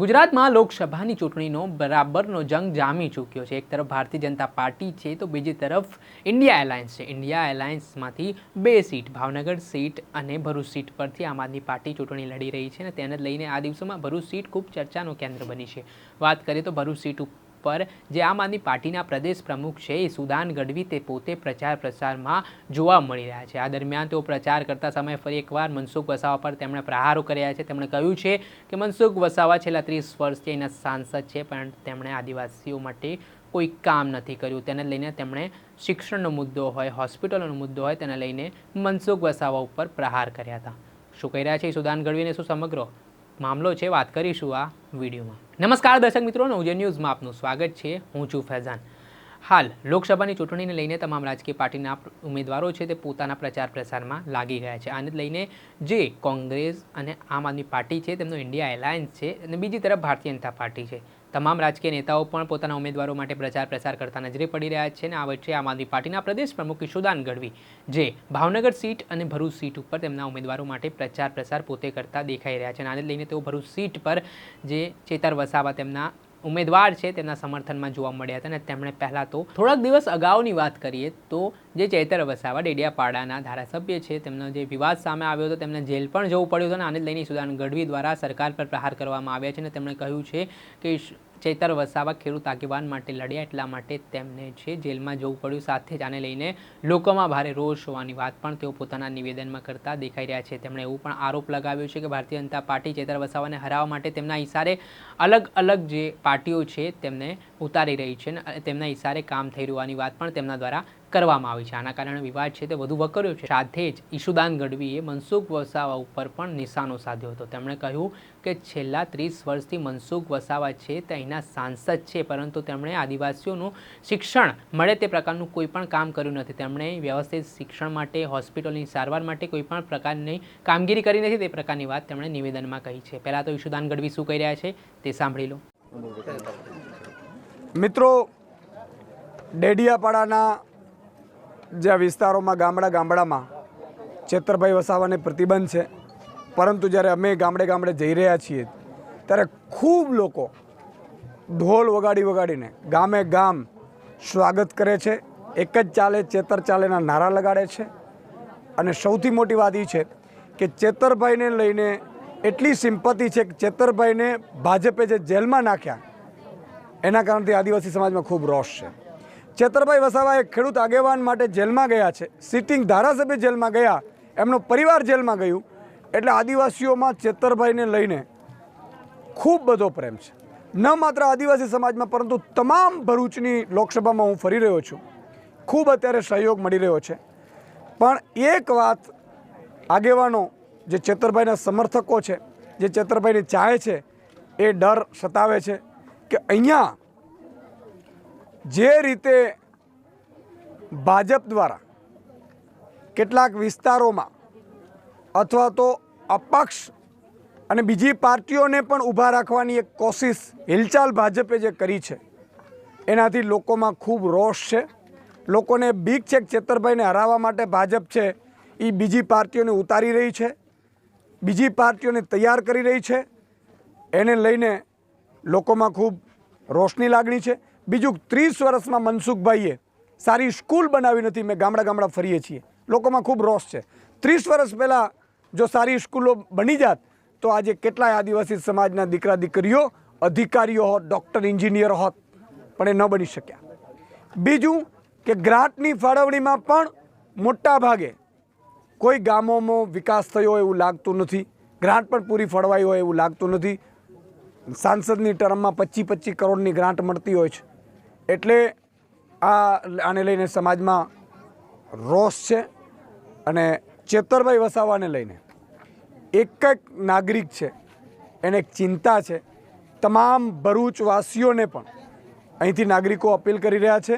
ગુજરાતમાં લોકસભાની ચૂંટણીનો બરાબરનો જંગ જામી ચૂક્યો છે. એક તરફ ભારતીય જનતા પાર્ટી છે તો બીજી તરફ ઇન્ડિયા એલાયન્સ છે. ઇન્ડિયા એલાયન્સમાંથી બે સીટ, ભાવનગર સીટ અને ભરૂચ સીટ પરથી આમ આદમી પાર્ટી ચૂંટણી લડી રહી છે અને તેને લઈને આ દિવસોમાં ભરૂચ સીટ ખૂબ ચર્ચાનું કેન્દ્ર બની છે. વાત કરીએ તો ભરૂચ સીટ ઉપર જે આમ આદમી પાર્ટીના પ્રદેશ પ્રમુખ છે, એ સુદાન ગઢવી તે પોતે પ્રચાર પ્રસારમાં જોવા મળી રહ્યા છે. આ દરમિયાન તેઓ પ્રચાર કરતા સમયે ફરી એકવાર મનસુખ વસાવા પર તેમણે પ્રહારો કર્યા છે. તેમણે કહ્યું છે કે મનસુખ વસાવા છેલ્લા ત્રીસ વર્ષથી એના સાંસદ છે, પણ તેમણે આદિવાસીઓ માટે કોઈ કામ નથી કર્યું. તેને લઈને તેમણે શિક્ષણનો મુદ્દો હોય, હોસ્પિટલનો મુદ્દો હોય, તેને લઈને મનસુખ વસાવા ઉપર પ્રહાર કર્યા હતા. શું કહી રહ્યા છે સુદાન ગઢવીને? શું સમગ્ર મામલો છે, વાત કરીશું આ વિડીયોમાં. નમસ્કાર દર્શક મિત્રો, નવજે ન્યૂઝમાં આપનું સ્વાગત છે. હું છું ફૈઝાન. હાલ, લોકસભાની ચૂંટણીને લઈને તમામ રાજકીય પાર્ટીના ઉમેદવારો છે તે પોતાના પ્રચાર પ્રસારમાં લાગી ગયા છે. આને લઈને જે કોંગ્રેસ અને આમ આદમી પાર્ટી છે, તેમનો ઇન્ડિયા એલાયન્સ છે અને બીજી તરફ ભારતીય જનતા પાર્ટી છે. તમામ રાજકીય નેતાઓ પણ પોતાના ઉમેદવારો માટે પ્રચાર પ્રસાર કરતા નજરે પડી રહ્યા છે અને આ વચ્ચે આમ આદમી પાર્ટીના પ્રદેશ પ્રમુખ ઈશુદાન ગઢવી જે ભાવનગર સીટ અને ભરૂચ સીટ ઉપર તેમના ઉમેદવારો માટે પ્રચાર પ્રસાર પોતે કરતા દેખાઈ રહ્યા છે અને આને લઈને તેઓ ભરૂચ સીટ પર જે ચેતર વસાવા તેમના ઉમેદવાર છે તેમના સમર્થનમાં જોવા મળ્યા હતા અને તેમણે પહેલાં તો થોડાક દિવસ અગાઉની વાત કરીએ તો જે ચૈતર વસાવા ડેડિયાપાડાના ધારાસભ્ય છે, તેમનો જે વિવાદ સામે આવ્યો હતો, તેમને જેલ પણ જવું પડ્યું હતું અને આને લઈને સુદાન ગઢવી દ્વારા સરકાર પર પ્રહાર કરવામાં આવ્યા છે અને તેમણે કહ્યું છે કે ચૈતર વસાવા ખેડૂત આગેવાન માટે લડ્યા એટલા માટે તેમને છે જેલમાં જવું પડ્યું. સાથે જ આને લઈને લોકોમાં ભારે રોષ હોવાની વાત પણ તેઓ પોતાના નિવેદનમાં કરતા દેખાઈ રહ્યા છે. તેમણે એવું પણ આરોપ લગાવ્યો છે કે ભારતીય જનતા પાર્ટી ચેતર વસાવાને હરાવવા માટે તેમના ઇશારે અલગ અલગ જે પાર્ટીઓ છે તેમને ઉતારી રહી છે અને તેમના ઇશારે કામ થઈ રહ્યું હોવાની વાત પણ તેમના દ્વારા કરવામાં આવી છે. આના કારણે વિવાદ છે તે વધુ વકર્યો છે. સાથે જ ઈશુદાન ગઢવીએ મનસુખ વસાવા ઉપર પણ નિશાનો સાધ્યો હતો. તેમણે કહ્યું કે છેલ્લા ત્રીસ વર્ષથી મનસુખ વસાવા છે તે અહીંના સાંસદ છે, પરંતુ તેમણે આદિવાસીઓનું શિક્ષણ મળે તે પ્રકારનું કોઈ પણ કામ કર્યું નથી. તેમણે વ્યવસ્થિત શિક્ષણ માટે, હોસ્પિટલની સારવાર માટે કોઈ પણ પ્રકારની કામગીરી કરી નથી તે પ્રકારની વાત તેમણે નિવેદનમાં કહી છે. પહેલાં તો ઈશુદાન ગઢવી શું કહી રહ્યા છે તે સાંભળી લો. મિત્રો, ડેડિયાપાડાના જ્યાં વિસ્તારોમાં ગામડા ગામડામાં ચેતરભાઈ વસાવાને પ્રતિબંધ છે, પરંતુ જ્યારે અમે ગામડે ગામડે જઈ રહ્યા છીએ, ત્યારે ખૂબ લોકો ઢોલ વગાડી વગાડીને ગામે ગામ સ્વાગત કરે છે, એક જ ચાલે ચેતર ચાલેના નારા લગાડે છે. અને સૌથી મોટી વાત એ છે કે ચેતરભાઈને લઈને એટલી સિમ્પતિ છે કે ચેતરભાઈને ભાજપે જે જેલમાં નાખ્યા, એના કારણથી આદિવાસી સમાજમાં ખૂબ રોષ છે. ચેતરભાઈ વસાવા એક ખેડૂત આગેવાન માટે જેલમાં ગયા છે. સિટિંગ ધારાસભ્ય જેલમાં ગયા. એમનો પરિવાર જેલમાં ગયું. એટલે આદિવાસીઓમાં ચેતરભાઈને લઈને ખૂબ બધો પ્રેમ છે. ન માત્ર આદિવાસી સમાજમાં, પરંતુ તમામ ભરૂચની લોકસભામાં હું ફરી રહ્યો છું. ખૂબ અત્યારે સહયોગ મળી રહ્યો છે. પણ એક વાત આગેવાનો, જે ચેતરભાઈના સમર્થકો છે, જે ચેતરભાઈને ચાહે છે, એ ડર સતાવે છે કે અહીંયા જે રીતે ભાજપ દ્વારા કેટલાક વિસ્તારોમાં અથવા તો અપક્ષ અને બીજી પાર્ટીઓને પણ ઊભા રાખવાની એક કોશિશ હિલચાલ ભાજપે જે કરી છે, એનાથી લોકોમાં ખૂબ રોષ છે. લોકોને બીક છે કે ચેતરભાઈને હરાવવા માટે ભાજપ છે એ બીજી પાર્ટીઓને ઉતારી રહી છે, બીજી પાર્ટીઓને તૈયાર કરી રહી છે. એને લઈને લોકોમાં ખૂબ રોષની લાગણી છે. બીજું ત્રીસ વર્ષમાં મનસુખભાઈએ સારી સ્કૂલ બનાવી નથી મેં ગામડા ગામડા ફરીએ છીએ. લોકોમાં ખૂબ રોષ છે. ત્રીસ વર્ષ પહેલાં જો સારી સ્કૂલો બની જાત, તો આજે કેટલાય આદિવાસી સમાજના દીકરા દીકરીઓ અધિકારીઓ હોત, ડૉક્ટર, એન્જિનિયર હોત, પણ એ ન બની શક્યા. બીજું કે ગ્રાન્ટની ફાળવણીમાં પણ મોટા ભાગે કોઈ ગામોમાં વિકાસ થયો એવું લાગતું નથી, ગ્રાન્ટ પણ પૂરી ફળવાઈ હોય એવું લાગતું નથી. સાંસદની ટર્મમાં પચીસ પચીસ કરોડની ગ્રાન્ટ મળતી હોય છે. એટલે આ આને લઈને સમાજમાં રોષ છે અને ચેતરભાઈ વસાવાને લઈને એક એક નાગરિક છે, એને એક ચિંતા છે. તમામ ભરૂચવાસીઓને પણ અહીંથી નાગરિકો અપીલ કરી રહ્યા છે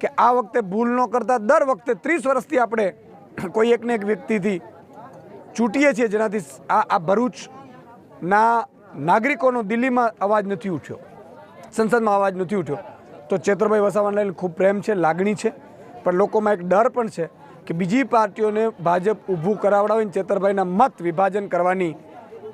કે આ વખતે ભૂલ ન કરતા દર વખતે ત્રીસ વર્ષથી આપણે કોઈ એકને એક વ્યક્તિથી ચૂંટીએ છીએ જેનાથી આ આ ભરૂચના નાગરિકોનો દિલ્હીમાં અવાજ નથી ઉઠ્યો, સંસદમાં અવાજ નથી ઉઠ્યો. તો ચેતરભાઈ વસાવાને લઈને ખૂબ પ્રેમ છે, લાગણી છે, પણ લોકોમાં એક ડર પણ છે કે બીજી પાર્ટીઓને ભાજપ ઊભું કરાવડાવીને ચેતરભાઈના મત વિભાજન કરવાની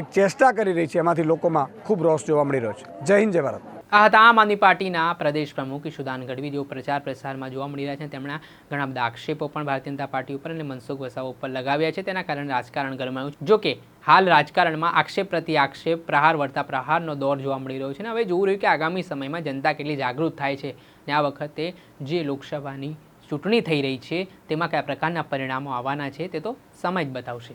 એક ચેષ્ટા કરી રહી છે. એમાંથી લોકોમાં ખૂબ રોષ જોવા મળી રહ્યો છે. જય હિન્દ, જય ભારત. આ હતા આમ આદમી પાર્ટીના પ્રદેશ પ્રમુખ ઈશુદાન ગઢવી, જેઓ પ્રચાર પ્રસારમાં જોવા મળી રહ્યા છે તેમના ઘણા બધા આક્ષેપો પણ ભારતીય જનતા પાર્ટી ઉપર અને મનસુખ વસાવા ઉપર લગાવ્યા છે. તેના કારણે રાજકારણ ગરમાયું. જો કે, હાલ રાજકારણમાં આક્ષેપ પ્રતિ આક્ષેપ, પ્રહાર વળતા પ્રહારનો દોર જોવા મળી રહ્યો છે. અને હવે જોવું રહ્યું કે આગામી સમયમાં જનતા કેટલી જાગૃત થાય છે. અને આ વખતે જે લોકસભાની ચૂંટણી થઈ રહી છે, તેમાં કયા પ્રકારના પરિણામો આવવાના છે, તે તો સમય જ બતાવશે.